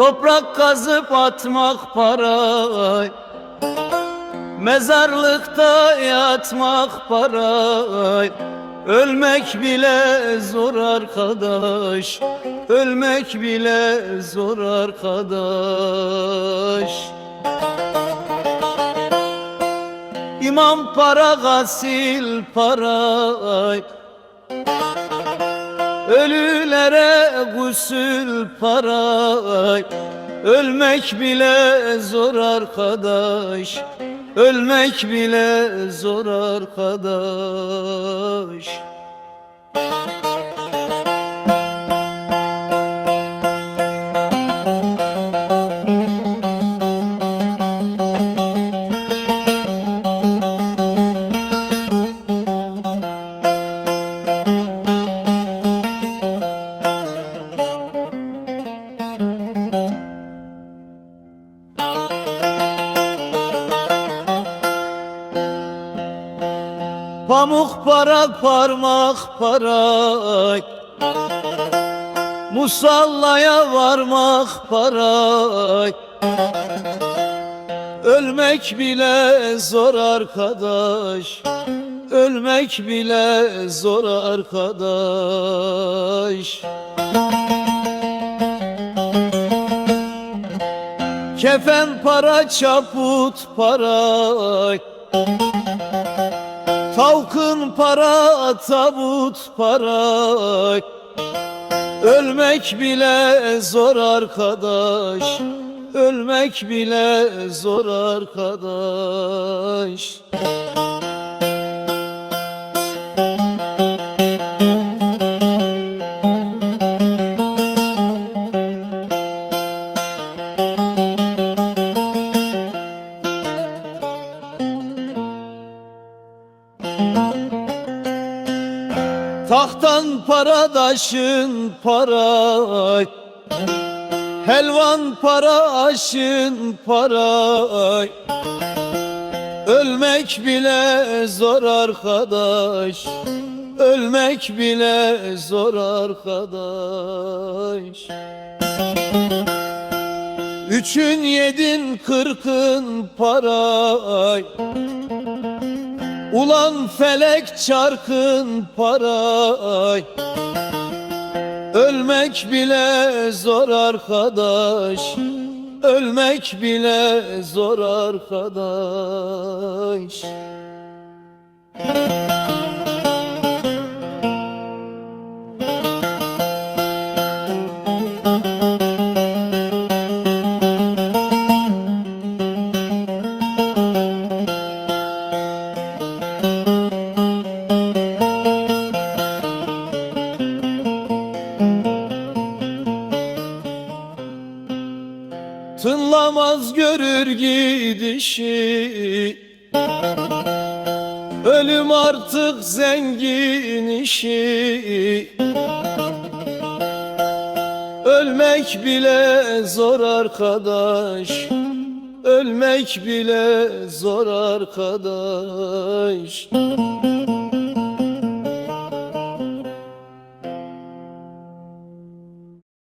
Toprak kazıp atmak para Mezarlıkta yatmak para Ölmek bile zor arkadaş Ölmek bile zor arkadaş. İmam para gasil para Ölülere gusül para Ölmek bile zor arkadaş. Ölmek bile zor arkadaş Pamuk para parmak para Musallaya varmak para Ölmek bile zor arkadaş. Ölmek bile zor arkadaş. Kefen para çaput para Tavkın para, tabut para. Ölmek bile zor arkadaş. Ölmek bile zor arkadaş. Tahttan paradaşın para. Helvan para aşın para. Ölmek bile zor arkadaş. Ölmek bile zor arkadaş. Üçün yedin kırkın para Ulan felek çarkın para Ölmek bile zor arkadaş. Ölmek bile zor arkadaş Tınlamaz görür gidişi. Ölüm artık zengin işi. Ölmek bile zor arkadaş Ölmek bile zor arkadaş